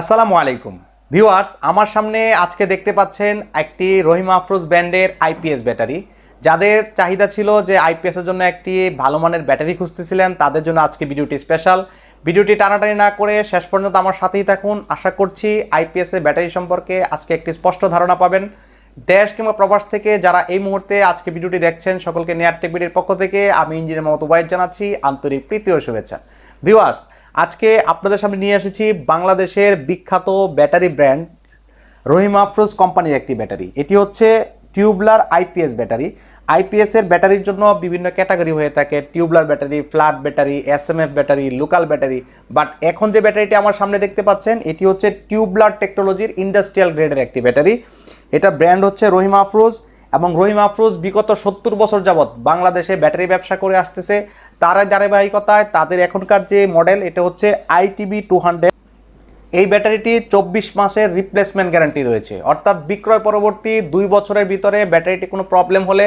আসসালামু আলাইকুম। ভিউয়ার্স, আমার সামনে আজকে দেখতে পাচ্ছেন একটি রহিম আফরোজ ব্র্যান্ডের আইপিএস ব্যাটারি। যাদের চাহিদা ছিল যে আইপিএস এর জন্য একটি ভালো মানের ব্যাটারি খুঁজতেছিলেন, তাদের জন্য আজকে ভিডিওটি স্পেশাল ভিডিওটি টানাটানি না করে শেষ পর্যন্ত আমার সাথেই থাকুন। আশা করছি আইপিএস এর ব্যাটারি সম্পর্কে আজকে একটি স্পষ্ট ধারণা পাবেন। দেশ কিংবা প্রবাস থেকে যারা এই মুহূর্তে আজকে ভিডিওটি দেখছেন, সকলকে নেয়ার টেকবিটির পক্ষ থেকে আমি ইঞ্জিনিয়ার মমতা ওয়াইদ জানাচ্ছি। আন্তরিক প্রীতি ও শুভেচ্ছা। ভিউয়ার্স আজকে আপনাদের সামনে নিয়ে এসেছি বাংলাদেশের বিখ্যাত ব্যাটারি ব্র্যান্ড রহিম আফরোজ কোম্পানির একটি ব্যাটারি। এটি হচ্ছে টিউবলার আইপিএস ব্যাটারি। আইপিএস এর ব্যাটারির জন্য বিভিন্ন ক্যাটাগরি হয়ে থাকে। Tubular battery, flat battery, S M F battery, local battery. But এখন যে ব্যাটারিটি আমার সামনে দেখতে পাচ্ছেন, এটি হচ্ছে টিউবলার টেকনোলজির ইন্ডাস্ট্রিয়াল গ্রেডের একটি ব্যাটারি। এটা ব্র্যান্ড হচ্ছে রহিম আফরোজ। এবং রহিম আফরোজ বিগত সত্তর বছর যাবৎ বাংলাদেশে ব্যাটারি ব্যবসা করে আসতেছে। তারা ধারাবাহিকতায় তাদের এখনকার যে মডেল এটা হচ্ছে আইটিবি টু হান্ড্রেড এই ব্যাটারিটি চব্বিশ মাসের রিপ্লেসমেন্ট গ্যারান্টি রয়েছে। অর্থাৎ বিক্রয় পরবর্তী দুই বছরের ভিতরে ব্যাটারিটি কোনো প্রবলেম হলে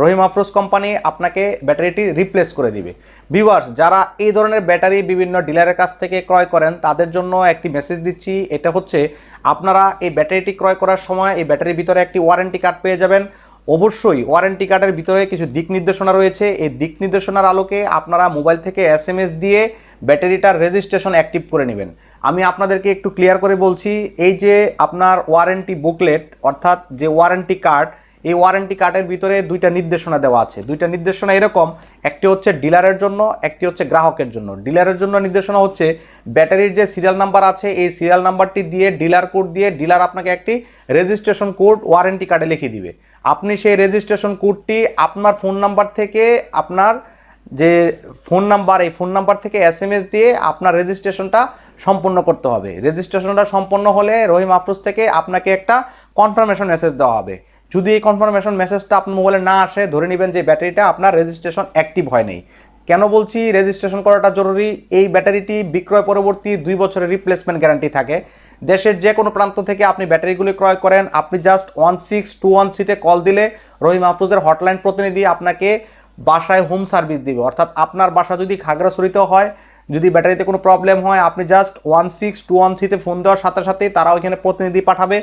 রহিম আফরোজ কোম্পানি আপনাকে ব্যাটারিটি রিপ্লেস করে দিবে। ভিউয়ার্স যারা এই ধরনের ব্যাটারি বিভিন্ন ডিলারের কাছ থেকে ক্রয় করেন, তাদের জন্য একটি মেসেজ দিচ্ছি, এটা হচ্ছে আপনারা এই ব্যাটারিটি ক্রয় করার সময় এই ব্যাটারির ভিতরে একটি ওয়ারেন্টি কার্ড পেয়ে যাবেন। অবশ্যই ওয়ারেন্টি কার্ডের ভিতরে কিছু দিক নির্দেশনা রয়েছে। এই দিক নির্দেশনার আলোকে আপনারা মোবাইল থেকে এস দিয়ে ব্যাটারিটার রেজিস্ট্রেশন অ্যাক্টিভ করে নেবেন। আমি আপনাদেরকে একটু ক্লিয়ার করে বলছি, এই যে আপনার ওয়ারেন্টি বুকলেট অর্থাৎ যে ওয়ারেন্টি কার্ড এই ওয়ারেন্টি কার্ডের ভিতরে দুইটা নির্দেশনা দেওয়া আছে। দুইটা নির্দেশনা এরকম, একটি হচ্ছে ডিলারের জন্য, একটি হচ্ছে গ্রাহকের জন্য। ডিলারের জন্য নির্দেশনা হচ্ছে ব্যাটারির যে সিরিয়াল নাম্বার আছে, এই সিরিয়াল নাম্বারটি দিয়ে ডিলার কোড দিয়ে ডিলার আপনাকে একটি রেজিস্ট্রেশন কোড ওয়ারেন্টি কার্ডে লিখে দিবে। আপনি সেই রেজিস্ট্রেশন কোডটি আপনার ফোন নাম্বার থেকে আপনার যে ফোন নাম্বার এই ফোন নাম্বার থেকে এস দিয়ে আপনার রেজিস্ট্রেশনটা সম্পূর্ণ করতে হবে। রেজিস্ট্রেশনটা সম্পন্ন হলে রহিম আফরোজ থেকে আপনাকে একটা কনফার্মেশন মেসেজ দেওয়া হবে। যদি এই কনফার্মেশন মেসেজটা আপনার মোবাইলে না আসে, ধরে নেবেন যে ব্যাটারিটা আপনার রেজিস্ট্রেশন অ্যাক্টিভ হয় নাই। কেন বলছি রেজিস্ট্রেশন করাটা জরুরি? এই ব্যাটারিটি বিক্রয় পরবর্তী দুই বছরের রিপ্লেসমেন্ট গ্যারান্টি থাকে। দেশের যে কোনো প্রান্ত থেকে আপনি ব্যাটারিগুলি ক্রয় করেন, আপনি just one six two one থ্রিতে কল দিলে রহিম আফরোজের হটলাইন প্রতিনিধি আপনাকে বাসায় হোম সার্ভিস দিবে। অর্থাৎ আপনার বাসা যদি খাগড়াছড়িতেও হয়, যদি ব্যাটারিতে কোনো প্রবলেম হয়, আপনি just one six two one থ্রিতে ফোন দেওয়ার সাথে সাথেই তারা ওইখানে প্রতিনিধি পাঠাবে।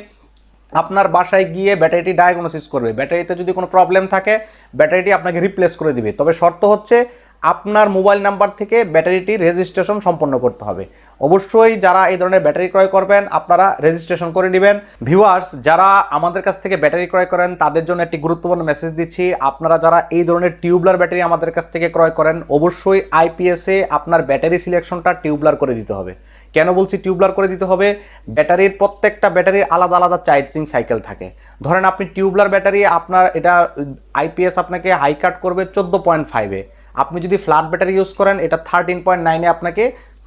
আপনার বাসায় গিয়ে ব্যাটারিটি ডায়াগনোসিস করবে। ব্যাটারিতে যদি কোনো প্রবলেম থাকে, ব্যাটারিটি আপনাকে রিপ্লেস করে দিবে। তবে শর্ত হচ্ছে, আপনার মোবাইল নাম্বার থেকে ব্যাটারিটি রেজিস্ট্রেশন সম্পন্ন করতে হবে। অবশ্যই যারা এই ধরনের ব্যাটারি ক্রয় করবেন, আপনারা রেজিস্ট্রেশন করে নেবেন। ভিউয়ার্স যারা আমাদের কাছ থেকে ব্যাটারি ক্রয় করেন, তাদের জন্য একটি গুরুত্বপূর্ণ মেসেজ দিচ্ছি। আপনারা যারা এই ধরনের টিউবলার ব্যাটারি আমাদের কাছ থেকে ক্রয় করেন, অবশ্যই আইপিএসে আপনার ব্যাটারি সিলেকশনটা টিউবলার করে দিতে হবে। কেন বলছি টিউবলার করে দিতে হবে? ব্যাটারির প্রত্যেকটা ব্যাটারির আলাদা আলাদা চার্জিং সাইকেল থাকে। ধরেন আপনি টিউবলার ব্যাটারি আপনার এটা আইপিএস আপনাকে হাই কাট করবে চোদ্দ পয়েন্ট ফাইভে আপনি যদি ফ্ল্যাট ব্যাটারি ইউজ করেন, এটা থার্টিন পয়েন্ট নাইনে আপনাকে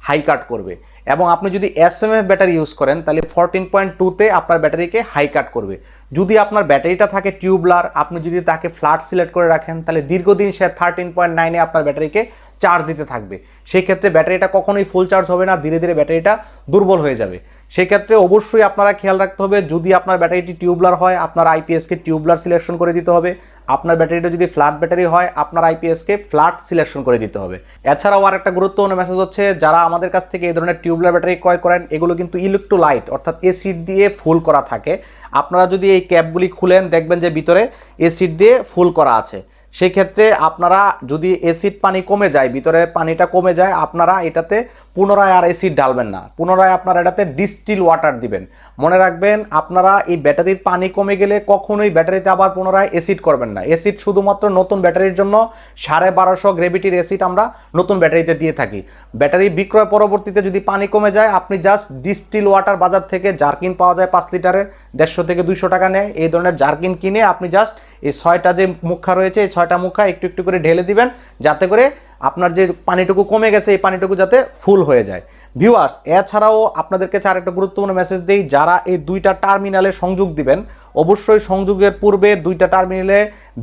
হাই কাট করবে। এবং আপনি যদি S M F battery use করেন, তাহলে ফোরটিন পয়েন্ট টুতে আপনার ব্যাটারিকে হাই কাট করবে। যদি আপনার ব্যাটারিটা থাকে টিউবলার আপনি যদি তাকে ফ্ল্যাট সিলেক্ট করে রাখেন, তাহলে দীর্ঘদিন সে থার্টিন পয়েন্ট নাইনে আপনার ব্যাটারিকে চার্জ দিতে থাকবে। সেই ক্ষেত্রে ব্যাটারিটা কখনোই ফুল চার্জ হবে না, ধীরে ধীরে ব্যাটারিটা দুর্বল হয়ে যাবে। সেই ক্ষেত্রে অবশ্যই আপনারা খেয়াল রাখতে হবে, যদি আপনার ব্যাটারিটি টিউবলার হয়, আপনার আইপিএসকে টিউবলার সিলেকশন করে দিতে হবে। আপনার ব্যাটারিটা যদি ফ্ল্যাট ব্যাটারি হয়, আপনার আইপিএসকে ফ্ল্যাট সিলেকশন করে দিতে হবে। এছাড়াও আর একটা গুরুত্বপূর্ণ মেসেজ হচ্ছে, যারা আমাদের কাছ থেকে এই ধরনের টিউবলার ব্যাটারি ক্রয় করেন, এগুলো কিন্তু ইলেকট্রোলাইট অর্থাৎ এসিড দিয়ে ফুল করা থাকে। আপনারা যদি এই ক্যাপগুলি খুলেন, দেখবেন যে ভিতরে এসিড দিয়ে ফুল করা আছে। সেই ক্ষেত্রে আপনারা যদি এসিড পানি কমে যায়, ভিতরে পানিটা কমে যায়, আপনারা এটাতে পুনরায় আর এসিড ঢালবেন না। পুনরায় আপনারা এটাতে ডিস্টিল ওয়াটার দিবেন। মনে রাখবেন, আপনারা এই ব্যাটারির পানি কমে গেলে কখনোই ব্যাটারিতে আবার পুনরায় এসিড করবেন না। এসিড শুধুমাত্র নতুন ব্যাটারির জন্য সাড়ে বারোশো গ্রেভিটির এসিড আমরা নতুন ব্যাটারিতে দিয়ে থাকি। ব্যাটারি বিক্রয় পরবর্তীতে যদি পানি কমে যায়, আপনি জাস্ট ডিস্টিল ওয়াটার বাজার থেকে জার্কিন পাওয়া যায় পাঁচ লিটারে, দেড়শো থেকে দুইশো টাকা নেয়। এই ধরনের জার্কিন কিনে আপনি জাস্ট এই ছয়টা যে মুখা রয়েছে, এই ছয়টা মুখা একটু একটু করে ঢেলে দিবেন, যাতে করে আপনার যে পানিটুকু কমে গেছে, এই পানিটুকু যাতে ফুল হয়ে যায়। ভিউয়ার্স এছাড়াও আপনাদেরকে আর একটা গুরুত্বপূর্ণ মেসেজ দিই, যারা এই দুইটা টার্মিনালে সংযোগ দিবেন অবশ্যই সংযোগের পূর্বে দুইটা টার্মিনালে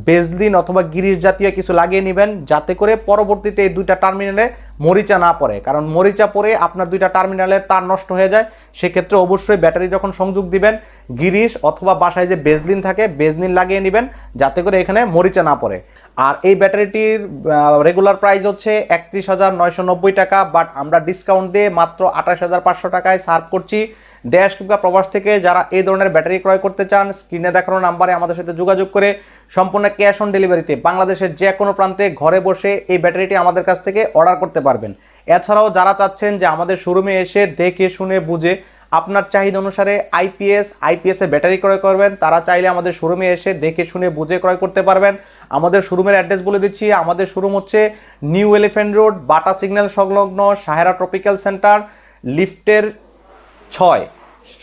বেজলিন অথবা গিরিশ জাতীয় কিছু লাগিয়ে নেবেন, যাতে করে পরবর্তীতে এই দুইটা টার্মিনালে মরিচা না পড়ে। কারণ মরিচা পড়ে আপনার দুইটা টার্মিনালের তার নষ্ট হয়ে যায়। সেক্ষেত্রে অবশ্যই ব্যাটারি যখন সংযোগ দিবেন, গিরিশ অথবা বাসায় যে বেজলিন থাকে, বেজলিন লাগিয়ে নেবেন, যাতে করে এখানে মরিচা না পড়ে। আর এই ব্যাটারিটির রেগুলার প্রাইস হচ্ছে একত্রিশ হাজার নয়শো নব্বই টাকা বাট আমরা ডিসকাউন্ট দিয়ে মাত্র আঠাশ হাজার পাঁচশো টাকায় সার্ভ করছি। দেশ কিংবা প্রবাস থেকে যারা এই ধরনের ব্যাটারি ক্রয় করতে চান, স্ক্রিনে দেখানো নাম্বারে আমাদের সাথে যোগাযোগ করে সম্পূর্ণ ক্যাশ অন ডেলিভারিতে বাংলাদেশের যে কোনো প্রান্তে ঘরে বসে এই ব্যাটারিটি আমাদের কাছ থেকে অর্ডার করতে পারবেন। এছাড়াও যারা চাচ্ছেন যে আমাদের শোরুমে এসে দেখে, শুনে, বুঝে আপনার চাহিদা অনুসারে আইপিএস আইপিএস এর ব্যাটারি ক্রয় করবেন, তারা চাইলে আমাদের শোরুমে এসে দেখে, শুনে, বুঝে ক্রয় করতে পারবেন। আমাদের শোরুমের অ্যাড্রেস বলে দিচ্ছি, আমাদের শোরুম হচ্ছে new elephant road Bata signal সংলগ্ন সাহেরা ট্রপিক্যাল সেন্টার লিফটের ছয়।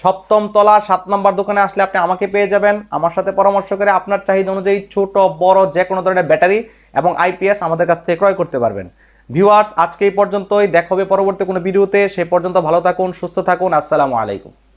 সপ্তম তলা, সাত নম্বর দোকানে আসলে আপনি আমাকে পেয়ে যাবেন। আমার সাথে পরামর্শ করে আপনার চাহিদা অনুযায়ী ছোট, বড় যে কোনো ধরনের ব্যাটারি এবং আইপিএস আমাদের কাছ থেকে ক্রয় করতে পারবেন। ভিউয়ার্স, আজকে এই পর্যন্তই। দেখা হবে পরবর্তী কোনো ভিডিওতে। সে পর্যন্ত ভালো থাকুন, সুস্থ থাকুন। আসসালামু আলাইকুম।